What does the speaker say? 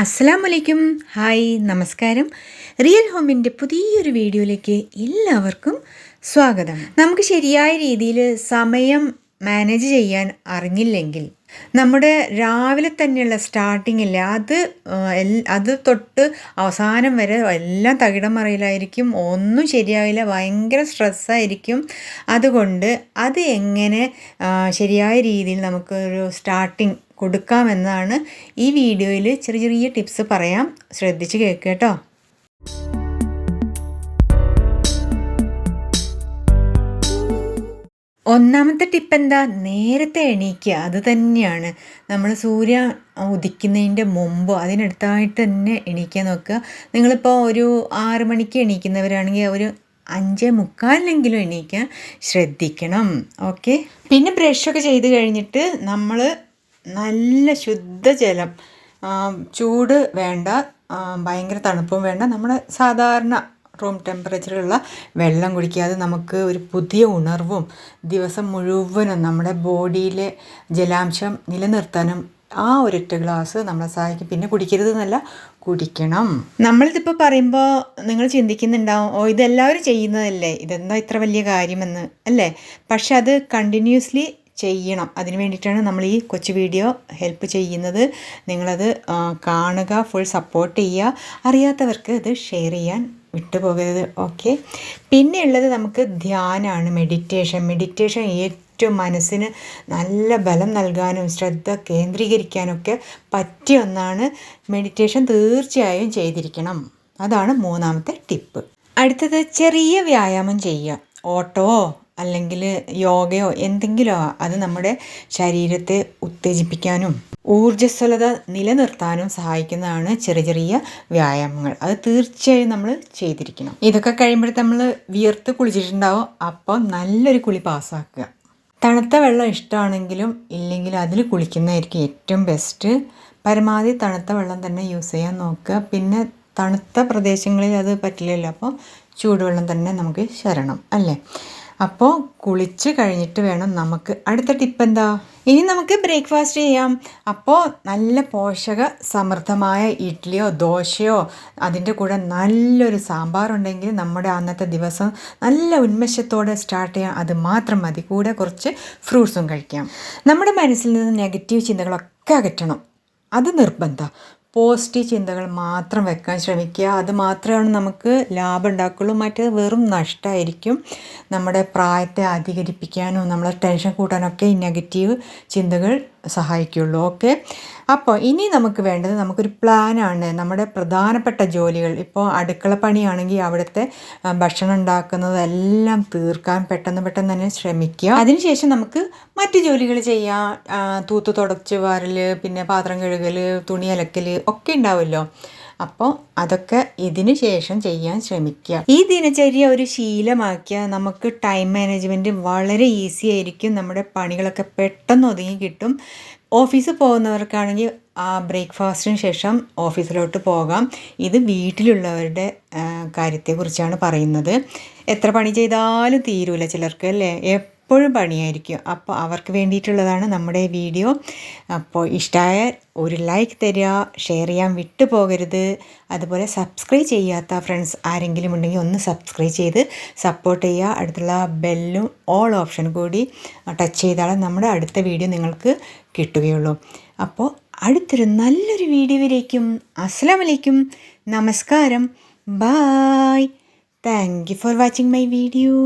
അസ്സാം വലൈക്കും ഹായ് നമസ്കാരം. റിയൽ ഹോമിന്റെ പുതിയൊരു വീഡിയോയിലേക്ക് എല്ലാവർക്കും സ്വാഗതം. നമുക്ക് ശരിയായ രീതിയിൽ സമയം മാനേജ് ചെയ്യാൻ അറിഞ്ഞില്ലെങ്കിൽ നമ്മുടെ രാവിലെ തന്നെയുള്ള സ്റ്റാർട്ടിങ് ഇല്ല അത് അത് തൊട്ട് അവസാനം വരെ എല്ലാം തകിടം മറയിലായിരിക്കും ഒന്നും ശരിയാവില്ല ഭയങ്കര സ്ട്രെസ്സായിരിക്കും. അതുകൊണ്ട് അത് എങ്ങനെ ശരിയായ രീതിയിൽ നമുക്കൊരു സ്റ്റാർട്ടിങ് കൊടുക്കാമെന്നാണ് ഈ വീഡിയോയിൽ ചെറിയ ചെറിയ ടിപ്സ് പറയാം. ശ്രദ്ധിച്ച് കേൾക്കുക കേട്ടോ. ഒന്നാമത്തെ ടിപ്പ് എന്താ? നേരത്തെ എണീക്കുക. അത് തന്നെയാണ്. നമ്മൾ സൂര്യ ഉദിക്കുന്നതിന്റെ മുമ്പ് അതിനടുത്തായിട്ട് തന്നെ എണീക്കാൻ നോക്കുക. നിങ്ങളിപ്പോൾ ഒരു ആറ് മണിക്ക് എണീക്കുന്നവരാണെങ്കിൽ ഒരു അഞ്ച് മുക്കാലിലെങ്കിലും എണീക്കാൻ ശ്രദ്ധിക്കണം. ഓക്കെ? പിന്നെ ബ്രഷൊക്കെ ചെയ്ത് കഴിഞ്ഞിട്ട് നമ്മൾ നല്ല ശുദ്ധജലം ചൂട് വേണ്ട ഭയങ്കര തണുപ്പും വേണ്ട. നമ്മുടെ സാധാരണ റൂം ടെമ്പറേച്ചറിലുള്ള വെള്ളം കുടിക്കുക. അത് നമുക്ക് ഒരു പുതിയ ഉണർവും ദിവസം മുഴുവനും നമ്മുടെ ബോഡിയിലെ ജലാംശം നിലനിർത്താനും ആ ഒരൊറ്റ ഗ്ലാസ് നമ്മളെ സഹായിക്കും. പിന്നെ കുടിക്കരുത് എന്നല്ല കുടിക്കണം. നമ്മളിതിപ്പോൾ പറയുമ്പോൾ നിങ്ങൾ ചിന്തിക്കുന്നുണ്ടാവും ഓ ഇതെല്ലാവരും ചെയ്യുന്നതല്ലേ? ഇതെന്താ ഇത്ര വലിയ കാര്യമെന്ന് അല്ലേ? പക്ഷെ അത് കണ്ടിന്യൂസ്ലി ചെയ്യണം. അതിന് വേണ്ടിയിട്ടാണ് നമ്മൾ ഈ കൊച്ചു വീഡിയോ ഹെൽപ്പ് ചെയ്യുന്നത്. നിങ്ങളത് കാണുക ഫുൾ സപ്പോർട്ട് ചെയ്യുക. അറിയാത്തവർക്ക് ഇത് ഷെയർ ചെയ്യാൻ വിട്ടുപോകരുത്. ഓക്കെ പിന്നെ ഉള്ളത് നമുക്ക് ധ്യാനമാണ് മെഡിറ്റേഷൻ മെഡിറ്റേഷൻ ഏറ്റവും മനസ്സിന് നല്ല ബലം നൽകാനും ശ്രദ്ധ കേന്ദ്രീകരിക്കാനൊക്കെ പറ്റിയ ഒന്നാണ് മെഡിറ്റേഷൻ തീർച്ചയായും ചെയ്തിരിക്കണം. അതാണ് മൂന്നാമത്തെ ടിപ്പ്. അടുത്തത് ചെറിയ വ്യായാമം ചെയ്യുക. ഓട്ടമോ അല്ലെങ്കിൽ യോഗയോ എന്തെങ്കിലും. അത് നമ്മുടെ ശരീരത്തെ ഉത്തേജിപ്പിക്കാനും ഊർജസ്വലത നിലനിർത്താനും സഹായിക്കുന്നതാണ് ചെറിയ ചെറിയ വ്യായാമങ്ങൾ. അത് തീർച്ചയായും നമ്മൾ ചെയ്തിരിക്കണം. ഇതൊക്കെ കഴിയുമ്പോഴത്തെ നമ്മൾ വിയർത്ത് കുളിച്ചിട്ടുണ്ടാവും. അപ്പോൾ നല്ലൊരു കുളി പാസ്സാക്കുക. തണുത്ത വെള്ളം ഇഷ്ടമാണെങ്കിലും ഇല്ലെങ്കിൽ അതിൽ കുളിക്കുന്നതായിരിക്കും ഏറ്റവും ബെസ്റ്റ് പരമാവധി തണുത്ത വെള്ളം തന്നെ യൂസ് ചെയ്യാൻ നോക്കുക. പിന്നെ തണുത്ത പ്രദേശങ്ങളിൽ അത് പറ്റില്ലല്ലോ. അപ്പോൾ ചൂടുവെള്ളം തന്നെ നമുക്ക് ശരണം. അല്ലേ? അപ്പോൾ കുളിച്ച് കഴിഞ്ഞിട്ട് വേണം നമുക്ക്. അടുത്ത ടിപ്പ് എന്താ ഇനി നമുക്ക് ബ്രേക്ക്ഫാസ്റ്റ് ചെയ്യാം. അപ്പോൾ നല്ല പോഷക സമൃദ്ധമായ ഇഡ്ഡലിയോ ദോശയോ അതിന്റെ കൂടെ നല്ലൊരു സാമ്പാറുണ്ടെങ്കിൽ നമ്മുടെ അന്നത്തെ ദിവസം നല്ല ഉന്മേഷത്തോടെ സ്റ്റാർട്ട് ചെയ്യാം. അത് മാത്രം മതി. കൂടെ കുറച്ച് ഫ്രൂട്ട്സും കഴിക്കാം. നമ്മുടെ മനസ്സിൽ നിന്ന് നെഗറ്റീവ് ചിന്തകളൊക്കെ അകറ്റണം. അത് നിർബന്ധം. പോസിറ്റീവ് ചിന്തകൾ മാത്രം വെക്കാൻ ശ്രമിക്കുക. അത് മാത്രമാണ് നമുക്ക് ലാഭം ഉണ്ടാക്കുള്ളൂ മറ്റേത് വെറും നഷ്ടമായിരിക്കും നമ്മുടെ പ്രായത്തെ അധികരിപ്പിക്കാനും നമ്മളെ ടെൻഷൻ കൂട്ടാനൊക്കെ ഈ നെഗറ്റീവ് ചിന്തകൾ സഹായിക്കുള്ളൂ. ഓക്കെ? അപ്പോൾ ഇനി നമുക്ക് വേണ്ടത് നമുക്കൊരു പ്ലാനാണ്. നമ്മുടെ പ്രധാനപ്പെട്ട ജോലികൾ. ഇപ്പോൾ അടുക്കള പണിയാണെങ്കിൽ അവിടുത്തെ ഭക്ഷണം ഉണ്ടാക്കുന്നതെല്ലാം തീർക്കാൻ പെട്ടെന്ന് പെട്ടെന്ന് തന്നെ ശ്രമിക്കുക. അതിനുശേഷം നമുക്ക് മറ്റ് ജോലികൾ ചെയ്യാം. തൂത്ത് തുടച്ച് വാരൽ പിന്നെ പാത്രം കഴുകൽ തുണി അലക്കൽ ഒക്കെ ഉണ്ടാവുമല്ലോ. അപ്പോൾ അതൊക്കെ ഇതിന് ശേഷം ചെയ്യാൻ ശ്രമിക്കുക. ഈ ദിനചര്യ ഒരു ശീലമാക്കിയാൽ നമുക്ക് ടൈം മാനേജ്മെന്റ് വളരെ ഈസി ആയിരിക്കും. നമ്മുടെ പണികളൊക്കെ പെട്ടെന്ന് ഒതുങ്ങി കിട്ടും. ഓഫീസിൽ പോകുന്നവർക്കാണെങ്കിൽ ആ ബ്രേക്ക്ഫാസ്റ്റിന് ശേഷം ഓഫീസിലോട്ട് പോകാം. ഇത് വീട്ടിലുള്ളവരുടെ കാര്യത്തെക്കുറിച്ചാണ് പറയുന്നത്. എത്ര പണി ചെയ്താലും തീരൂല ചിലർക്ക് അല്ലേ? എപ്പോഴും പണിയായിരിക്കും. അപ്പോൾ അവർക്ക് വേണ്ടിയിട്ടുള്ളതാണ് നമ്മുടെ വീഡിയോ. അപ്പോൾ ഇഷ്ടമായ ഒരു ലൈക്ക് തരിക ഷെയർ ചെയ്യാൻ വിട്ടു പോകരുത്. അതുപോലെ സബ്സ്ക്രൈബ് ചെയ്യാത്ത ഫ്രണ്ട്സ് ആരെങ്കിലും ഉണ്ടെങ്കിൽ ഒന്ന് സബ്സ്ക്രൈബ് ചെയ്ത് സപ്പോർട്ട് ചെയ്യുക. അടുത്തുള്ള ബെല്ലും ഓൾ ഓപ്ഷൻ കൂടി ടച്ച് ചെയ്താൽ നമ്മുടെ അടുത്ത വീഡിയോ നിങ്ങൾക്ക് കിട്ടുകയുള്ളൂ. അപ്പോൾ അടുത്തൊരു നല്ലൊരു വീഡിയോയിലേക്കും അസ്സലാമലൈക്കും. നമസ്കാരം. Bye thank you for watching my video